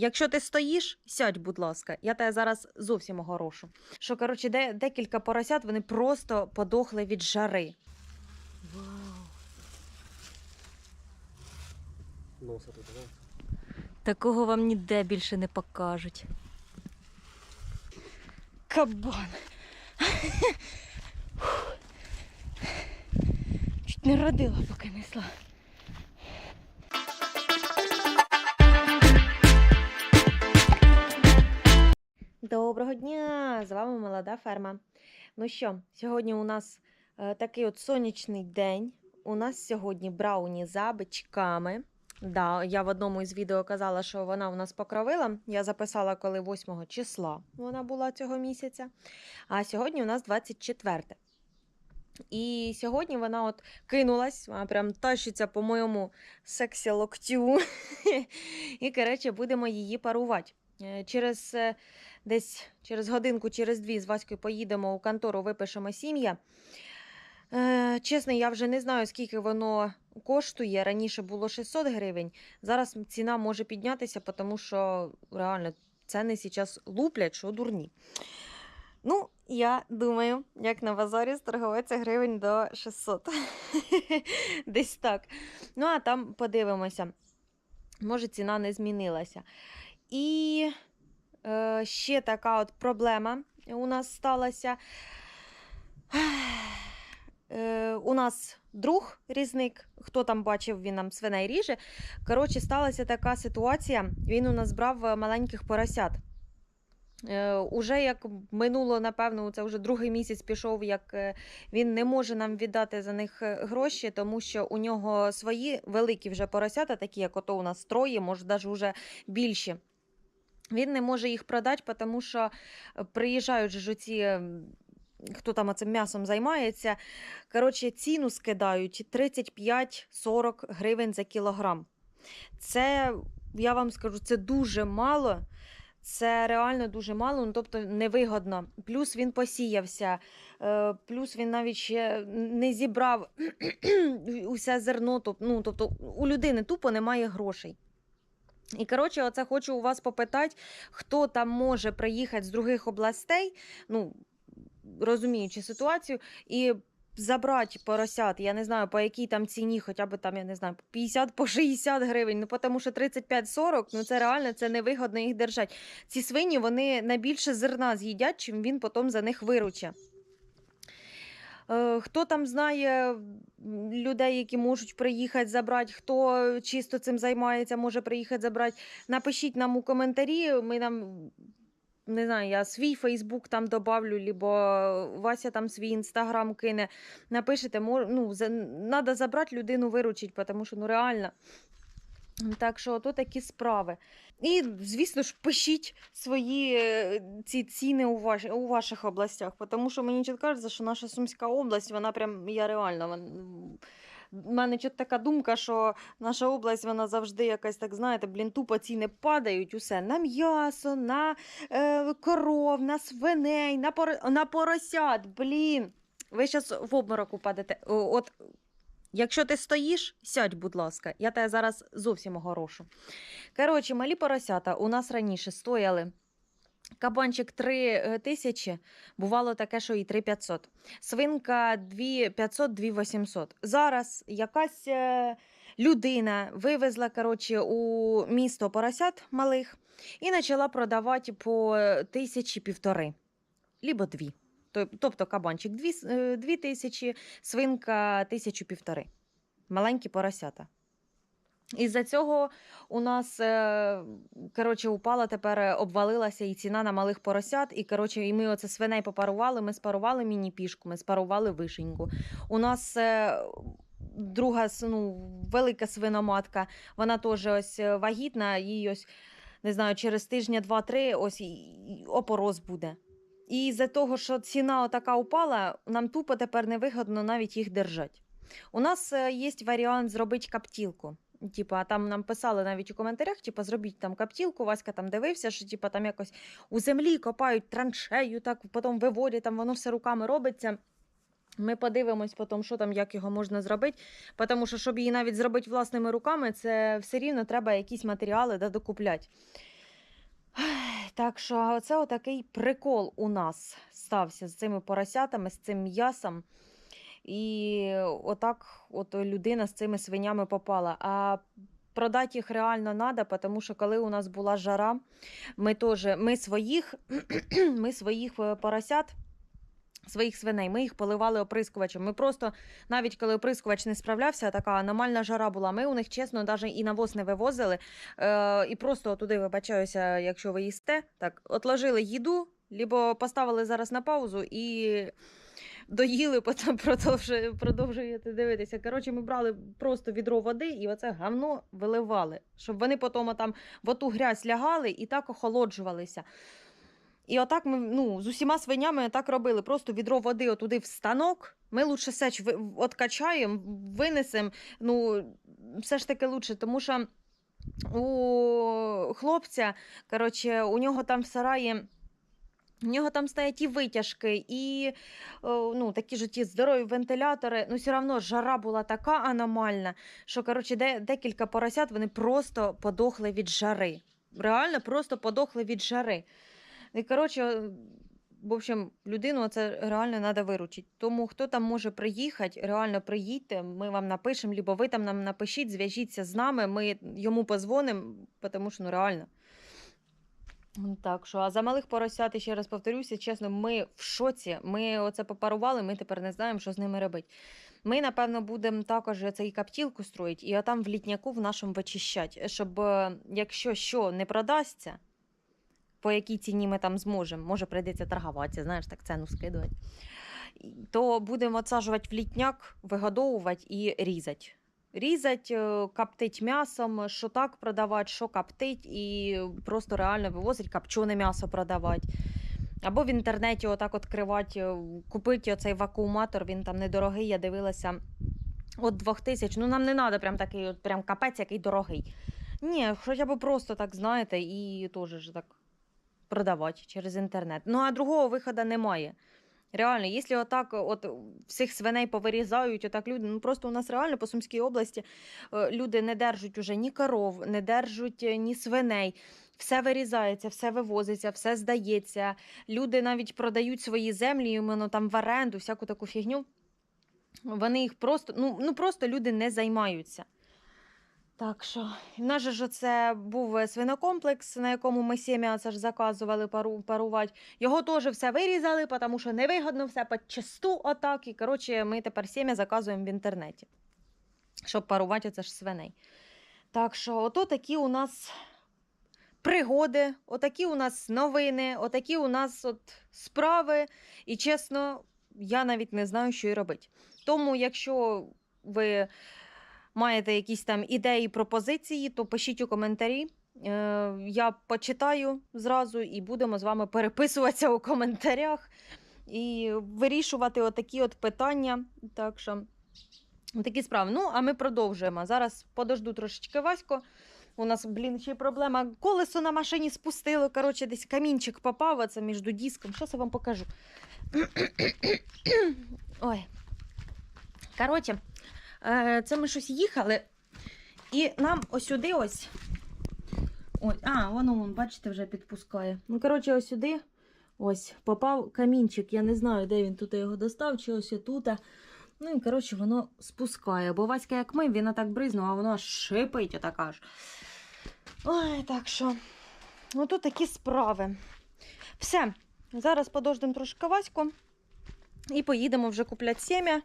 Якщо ти стоїш, сядь, будь ласка, я тебе зараз зовсім огорошу. Що, коротше, де, декілька поросят, вони просто подохли від жари. Вау. Носа тут, да? Такого вам ніде більше не покажуть. Кабан. Чуть не родила, поки несла. Доброго дня! З вами молода ферма. Ну що, сьогодні у нас е, такий от сонячний день. У нас сьогодні брауні за бичками. Да, я в одному із відео казала, що вона у нас покровила. Я записала, коли 8 числа вона була цього місяця. А сьогодні у нас 24. І сьогодні вона от кинулась, вона прям тащиться по моєму сексі локтю. І, коротше, будемо її парувати. Е, Через е, десь через годинку, через дві з Ваською поїдемо у контору, випишемо сім'я. Е, чесно, я вже не знаю, скільки воно коштує. Раніше було 600 гривень. Зараз ціна може піднятися, тому що реально ціни зараз луплять, що дурні. Ну, я думаю, як на базарі торговець гривень до 600. Десь так. Ну, а там подивимося. Може, ціна не змінилася. І ще така от проблема у нас сталася. Е, у нас друг різник, хто там бачив, він нам свиней ріже. Коротше, сталася така ситуація. Він у нас брав е, маленьких поросят. Е, уже як минуло, напевно, це вже другий місяць пішов, як е, він не може нам віддати за них е, гроші, тому що у нього свої великі вже поросята, такі як ото у нас троє, може навіть вже більші. Він не може їх продати, тому що е, приїжджають ж оці, хто там цим м'ясом займається. Коротше, ціну скидають 35-40 гривень за кілограм. Це, я вам скажу, це дуже мало. Це реально дуже мало, ну, тобто невигодно. Плюс він посіявся, е, плюс він навіть ще не зібрав усе зерно. Ну, тобто у людини тупо немає грошей. І коротше, оце хочу у вас попитати, хто там може приїхати з других областей, ну, розуміючи ситуацію, і забрати поросят, я не знаю, по якій там ціні, хоча б там, я не знаю, по 50 по 60 гривень. Ну, тому що 35-40, ну це реально це невигодно їх держати. Ці свині вони на більше зерна з'їдять, чим він потім за них вируче. Е, Хто там знає людей, які можуть приїхати забрати, хто чисто цим займається, може приїхати забрати. Напишіть нам у коментарі. Ми нам не знаю, я свій Фейсбук там добавлю, либо Вася там свій інстаграм кине. Напишете, мож, ну, треба забрати людину виручити, тому що ну реально. Так що то такі справи. І, звісно ж, пишіть свої е, ці ціни у, ваш, у ваших областях, тому що мені чітко кажеться, що наша Сумська область, вона прям, я реально. в мене чот така думка, що наша область, вона завжди якась, так знаєте, блін, тупо ціни падають усе на м'ясо, на е, коров, на свиней, на, пор... на поросят. Блін. Ви зараз в обморок упадете. От, якщо ти стоїш, сядь, будь ласка, я тебе зараз зовсім огорошу. Коротше, малі поросята у нас раніше стояли. Кабанчик 3 тисячі, бувало таке, що і 3 500. Свинка 2 500, 2 800. Зараз якась е, людина вивезла коротше, у місто поросят малих і почала продавати по тисячі півтори, либо дві. Тоб- Тобто кабанчик 2, 2 тисячі, свинка тисячу півтори. Маленькі поросята. Із-за цього у нас е, коротше, упала тепер, е, обвалилася і ціна на малих поросят. І, коротше, і ми оце свиней попарували. Ми спарували міні-пішку, ми спарували вишеньку. У нас е, друга ну, велика свиноматка, вона теж ось е, вагітна, їй ось не знаю, через тижня два-три ось опороз буде. І з-за того, що ціна така упала, нам тупо тепер невигодно навіть їх держати. У нас е, є варіант зробити каптілку. Типа, там нам писали навіть у коментарях, типа, зробіть там каптілку, Васька там дивився, що типа, там якось у землі копають траншею, так потім виводять, там воно все руками робиться. Ми подивимось потім, що там, як його можна зробити. Тому що, щоб її навіть зробити власними руками, це все рівно треба якісь матеріали да, докупляти. Так що оце отакий прикол у нас стався з цими поросятами, з цим м'ясом. І отак от людина з цими свинями попала. А продати їх реально треба, тому що коли у нас була жара, ми теж ми своїх, ми своїх е, поросят. Своїх свиней, ми їх поливали оприскувачем. Ми просто, навіть коли оприскувач не справлявся, така аномальна жара була. Ми у них, чесно, навіть і навоз не вивозили. Е, і просто туди, вибачаюся, якщо ви їсте, так, отложили їду, либо поставили зараз на паузу і доїли, потім продовжує, продовжуєте дивитися. Коротше, ми брали просто відро води і оце гавно виливали, щоб вони потім там в оту грязь лягали і так охолоджувалися. І отак ми ну, з усіма свинями так робили. Просто відро води отуди в станок. Ми лучше сеч откачаємо, винесемо. Ну, все ж таки лучше, тому що у хлопця, коротше, у нього там в сараї. У нього там стоять і витяжки, і ну, такі ж ті здорові вентилятори. Ну, все одно жара була така аномальна, що коротше, де, декілька поросят вони просто подохли від жари. Реально просто подохли від жари. І коротше, в общем, людину це реально треба виручити. Тому хто там може приїхати, реально приїдьте, ми вам напишемо, либо ви там нам напишіть, зв'яжіться з нами, ми йому позвонимо, тому що ну реально. Так що, а за малих поросят, ще раз повторюся, чесно, ми в шоці. Ми оце попарували, ми тепер не знаємо, що з ними робити. Ми, напевно, будемо також цей каптілку строїти і там в літняку в нашому вичищати, щоб е, якщо що не продасться, по якій ціні ми там зможемо, може прийдеться торгуватися, знаєш, так ціну скидувати, то будемо отсаджувати в літняк, вигодовувати і різати. Різать, е, коптить м'ясом, що так продавати, що коптить, і просто реально вивозить копчене м'ясо продавати. Або в інтернеті отак відкривати, е, купити оцей вакууматор, він там недорогий, я дивилася. От 2000. Ну нам не треба прям такий прям капець, який дорогий. Ні, хоча б просто так, знаєте, і теж так продавати через інтернет. Ну а другого виходу немає. Реально, якщо отак от всіх свиней повирізають, отак люди, ну просто у нас реально по Сумській області е, люди не держать уже ні коров, не держать е, ні свиней. Все вирізається, все вивозиться, все здається. Люди навіть продають свої землі, іменно там в оренду, всяку таку фігню. Вони їх просто, ну, ну просто люди не займаються. Так що, в нас же це був е, свинокомплекс, на якому ми сім'я заказували пару, парувати. Його теж все вирізали, тому що невигодно все по часту отак. І коротше, ми тепер сім'я заказуємо в інтернеті, щоб парувати оце ж свиней. Так що, ото такі у нас пригоди, отакі у нас новини, отакі у нас от справи. І чесно, я навіть не знаю, що і робити. Тому, якщо ви маєте якісь там ідеї, пропозиції, то пишіть у коментарі. Е, Я почитаю зразу і будемо з вами переписуватися у коментарях і вирішувати отакі от питання. Так що такі справи. Ну, а ми продовжуємо. Зараз подожду трошечки Васько. У нас, блін, ще проблема. Колесо на машині спустило. Коротше, десь камінчик попав, а це між диском. Щас я вам покажу. Ой. Коротше, це ми щось їхали, і нам ось сюди ось. Ой, а, воно, вон, бачите, вже підпускає. Ну, коротше, ось сюди ось попав камінчик. Я не знаю, де він тут його достав, чи ось тут. Ну і коротше, воно спускає. Бо Васька, як ми, він так бризнув, а воно аж шипить отак аж. Ой, так що. Ну тут такі справи. Все. Зараз подождемо трошки Ваську і поїдемо вже купляти сім'я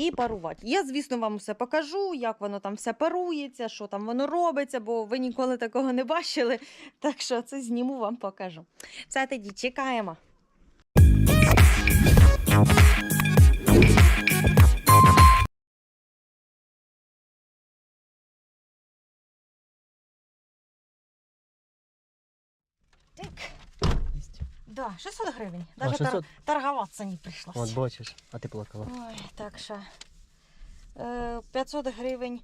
і парувати. Я, звісно, вам все покажу, як воно там все парується, що там воно робиться, бо ви ніколи такого не бачили. Так що це зніму вам покажу. Все тоді чекаємо. Да, 600 гривень. А, Даже 600? торговаться не прийшлось. От бачиш, а ти плакала. Ой, так що. Е, 500 гривень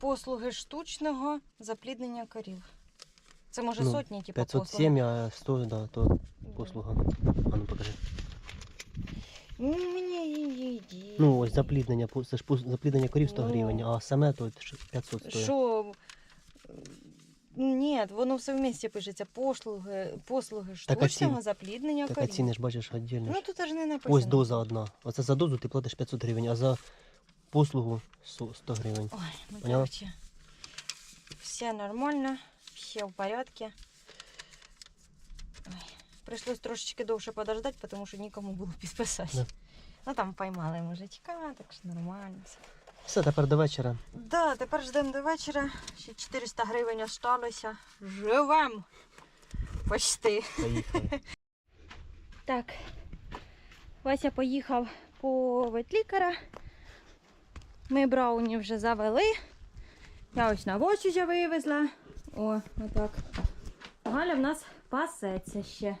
послуги штучного запліднення корів. Це може Ну, сотні, типу, 507, а 100, да, то послуга. А ну покажи. Мені Ну, ось запліднення, це ж запліднення корів 100 Ну. гривень, а саме то 500 стоїть. Що Ні, воно все вместе пишеться. Послуги, послуги Так, штучного запліднення Так а ціни ж бачиш віддільно. Ну тут аж не написано. Ось доза одна. Оце за дозу ти платиш 500 гривень, а за послугу 100 гривень. Ой, ну Поняла? короче, все нормально, все в порядке. Ой, пришлось трошечки довше подождать, потому що нікому було підписати. Да. Ну там поймали мужичка, так що нормально. все. Все, тепер до вечора. Да, тепер ждемо до вечора. Ще 400 гривень осталося. Живем! Почти. Поїхали. Так. Вася поїхав по ветлікаря. Ми брауні вже завели. Я ось на вочі вже вивезла. О, отак. Галя в нас пасеться ще.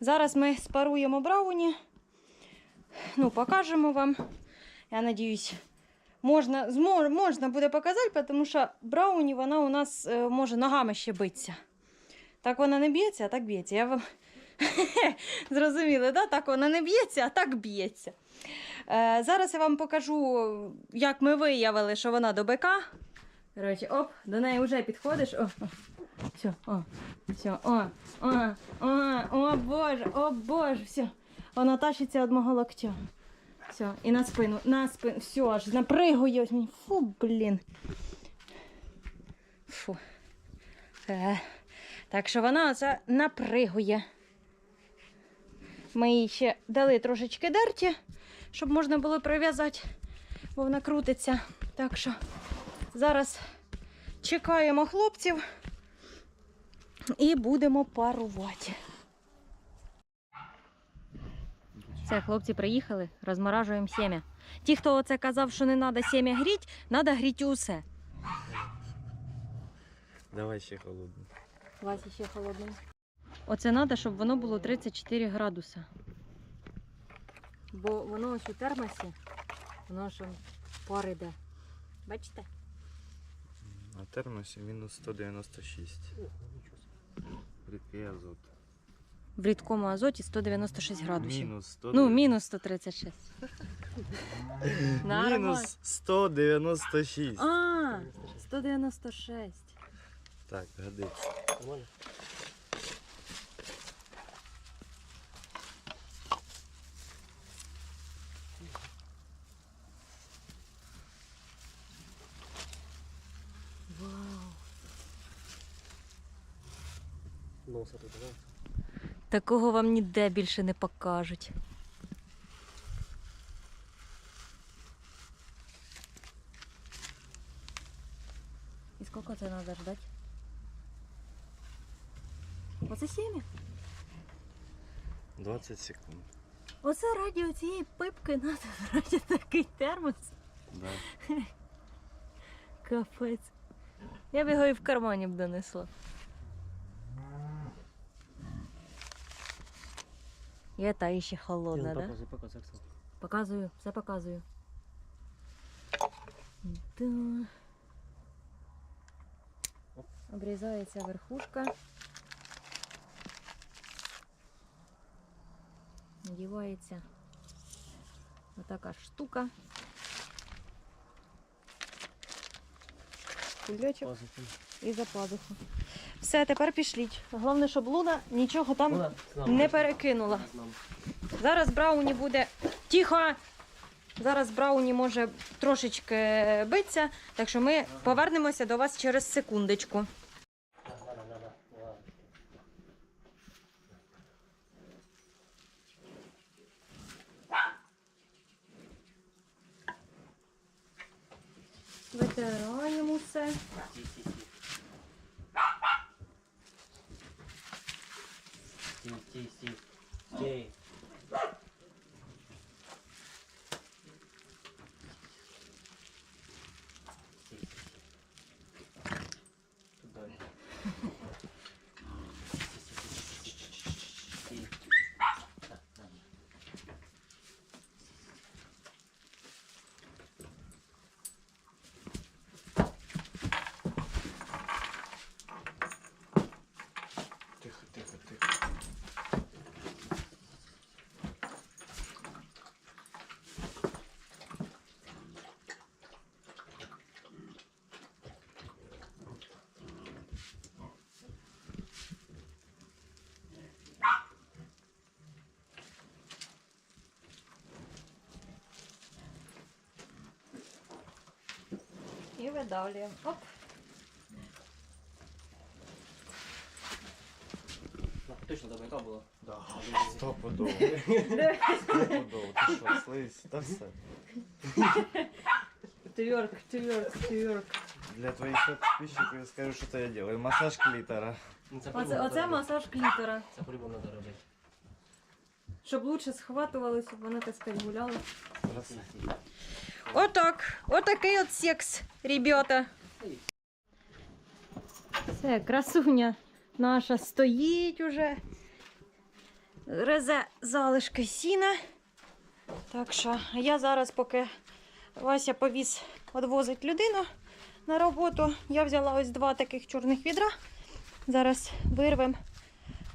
Зараз ми спаруємо брауні. Ну, покажемо вам. Я надіюсь, можна, змо- можна буде показати, тому що брауні вона у нас е, може ногами ще битися. Так вона не б'ється, а так б'ється. Я вам Зрозуміли, да? так вона не б'ється, а так б'ється. Е, зараз я вам покажу, як ми виявили, що вона до бика. Коротше, оп, до неї вже підходиш. О, о. Все, о, все, о, о, о, о, Боже, о Боже, все. Вона тащиться від мого локтя. Все, і на спину, на спину, все, аж напригує. Фу, блін. Фу. Е. Так що вона оце напригує. Ми їй ще дали трошечки дерті, щоб можна було прив'язати, бо вона крутиться. Так що зараз чекаємо хлопців і будемо парувати. Все, хлопці приїхали, розморажуємо сім'я. Ті, хто оце казав, що не треба сім'я гріть, треба гріти усе. Давай ще холодно. Вася ще холодний. Оце треба, щоб воно було 34 градуса. Бо воно ось у термосі, воно ж пар іде. Бачите? На термосі мінус 196. Рідкий азот. В рідкому азоті 196 градусів. Мінус 100. Ну, мінус 136. Нормально. Мінус 196. А, 196. Так, годиться. Вау. Носа тут, да? Такого вам ніде більше не покажуть. І скільки це треба ждати? Оце сім'я. 20 секунд. Оце раді цієї пипки треба брати такий термос. Да. Капець. Я б його і в кармані б донесла. І та іще холодна, Ні, да? ну, Показуй, показуй, Оксана. Показую, все показую. Да. Обрізається верхушка. Надівається отака штука. Кульочок Показуй. і за пазуху. Все, тепер пішліть. Головне, щоб Луна нічого там не перекинула. Зараз Брауні буде тихо. Зараз Брауні може трошечки битися, так що ми повернемося до вас через секундочку. Витираємо все. Okay. Видавлюємо. Оп. Точно до яка була? Да. Стопудово. Стопудово. Ти що, слизь? Та все. Тверк, тверк, тверк. Для твоїх підписчиків скажу, що це я делаю. Массаж клітора. Ну, Це Оце, по-любому оце робити. масаж клітора. Це по-любому треба робити. Щоб лучше схватували, щоб вони, так сказати, гуляли. Красиво. Отак. Отакий от секс, ребята. Все, красуня наша стоїть уже. Резе залишки сіна. Так що, я зараз, поки Вася повіз відвозить людину на роботу, я взяла ось два таких чорних відра. Зараз вирвемо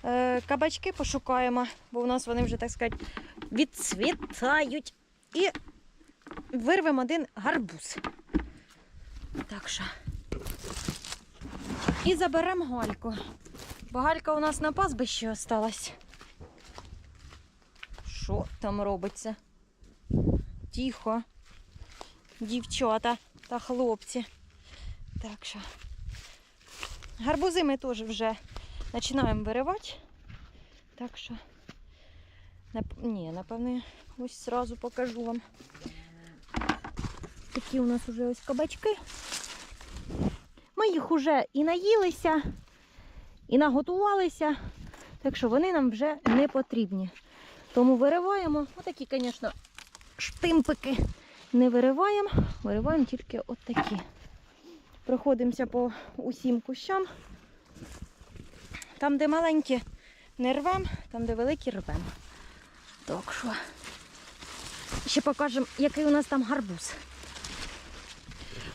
е, кабачки, пошукаємо, бо у нас вони вже, так сказати, відцвітають. І вирвемо один гарбуз. Так що. І заберемо гальку. Бо галька у нас на пастбищі осталась. Що там робиться? Тихо. Дівчата та хлопці. Так що. Гарбузи ми теж вже починаємо виривати. Так що. Ні, напевне, ось зразу покажу вам. Такі у нас уже ось кабачки. Ми їх уже і наїлися, і наготувалися, так що вони нам вже не потрібні. Тому вириваємо. Отакі, звісно, штимпики не вириваємо, вириваємо тільки отакі. Проходимося по усім кущам. Там, де маленькі, не рвемо, там, де великі, рвемо. Так що. Ще покажемо, який у нас там гарбуз.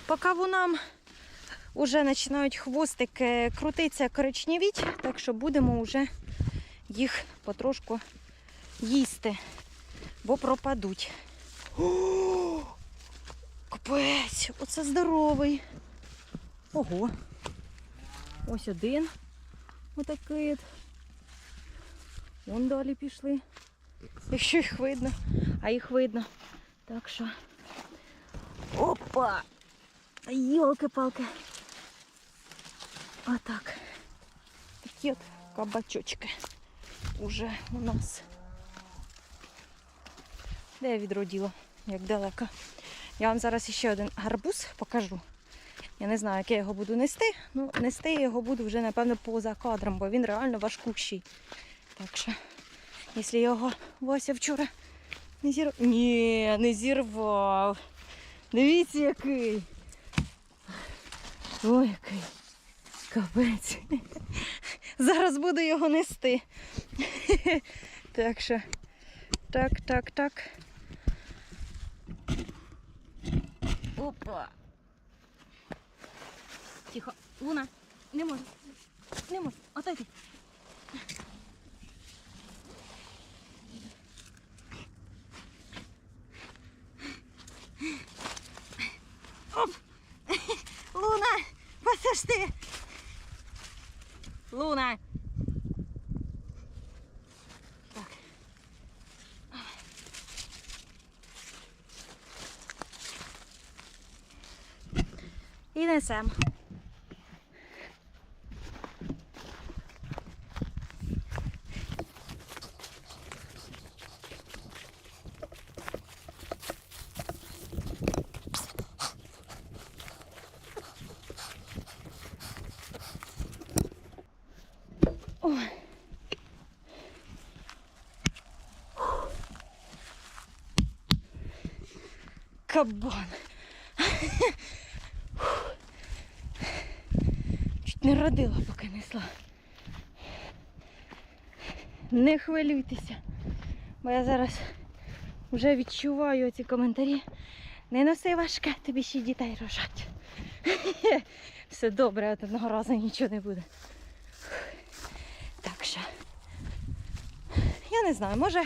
По кавунам вже починають хвостики крутитися, коричневіть, так що будемо вже їх потрошку їсти, бо пропадуть. О, Капець, оце здоровий. Ого. Ось один. Отакий. от. Вон далі пішли. Якщо їх видно, а їх видно. Так що. Опа! Йолки-палки. Отак. Такі от кабачочки уже у нас. Де я відро діло? Як далеко. Я вам зараз ще один гарбуз покажу. Я не знаю, як я його буду нести. Ну, нести я його буду вже, напевно, поза кадром, бо він реально важкущий. Так що, якщо його Вася вчора не зірвав. Ні, не зірвав. Дивіться, який. Ой, який. Капець. Зараз буду його нести. Так що. Так, так, так. Опа. Тихо. Луна. Не можу. Не можу. Отойди. Оп! Луна! Подожди! Луна! Так. І несемо. Кабан. Чуть не родила, поки несла. Не хвилюйтеся, бо я зараз вже відчуваю ці коментарі. Не носи важке, тобі ще дітей рожать. Все добре, одного разу нічого не буде. Так що. Я не знаю, може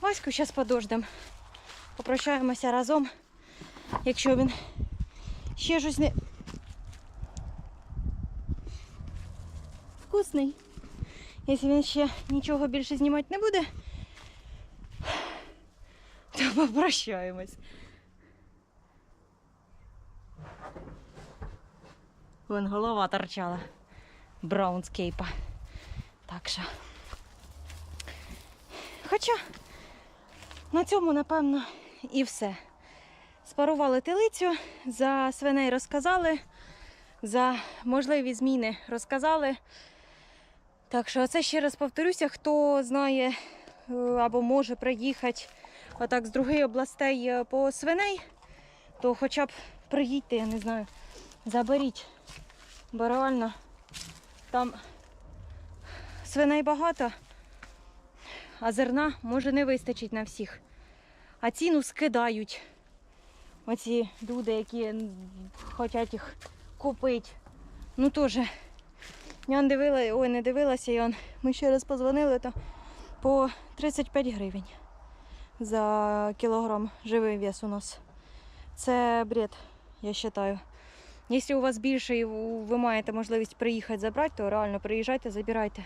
Ваську зараз подождем. Попрощаємося разом. Якщо він ще щось не. Вкусний. Якщо він ще нічого більше знімати не буде, то попрощаємось. Вон голова торчала. Браунскейпа. Так що. Хоча на цьому, напевно, і все. Спарували телицю, за свиней розказали, за можливі зміни розказали. Так що це ще раз повторюся, хто знає е, або може приїхати отак з других областей е, по свиней, то хоча б приїдьте, я не знаю, заберіть. Бо реально там свиней багато, а зерна може не вистачить на всіх. А ціну скидають. Оці люди, які хочуть їх купити. Ну теж. Я он дивила, ой, не дивилася, і ми ще раз позвонили, то по 35 гривень за кілограм живий вес у нас. Це бред, я вважаю. Якщо у вас більше і ви маєте можливість приїхати забрати, то реально приїжджайте, забирайте.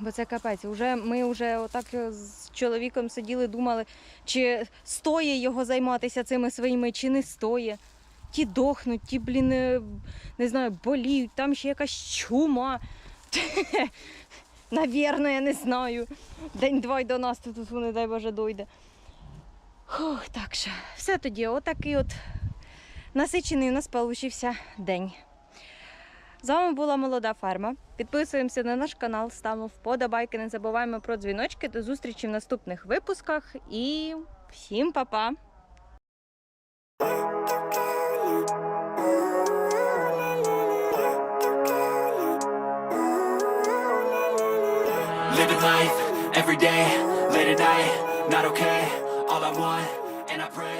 Бо це капець. Уже, ми вже отак з чоловіком сиділи, думали, чи стоїть його займатися цими своїми, чи не стоїть. Ті дохнуть, ті, блін, е, не знаю, боліють, там ще якась чума. Навірно, я не знаю. День-два й до нас тут, не дай Боже, дойде. Фух, так що, все тоді, отакий от насичений у нас получився день. З вами була молода ферма. Підписуємося на наш канал, ставимо вподобайки, не забуваємо про дзвіночки. До зустрічі в наступних випусках і всім па-па! Living life every day, late at night, not okay. All I want, and I pray,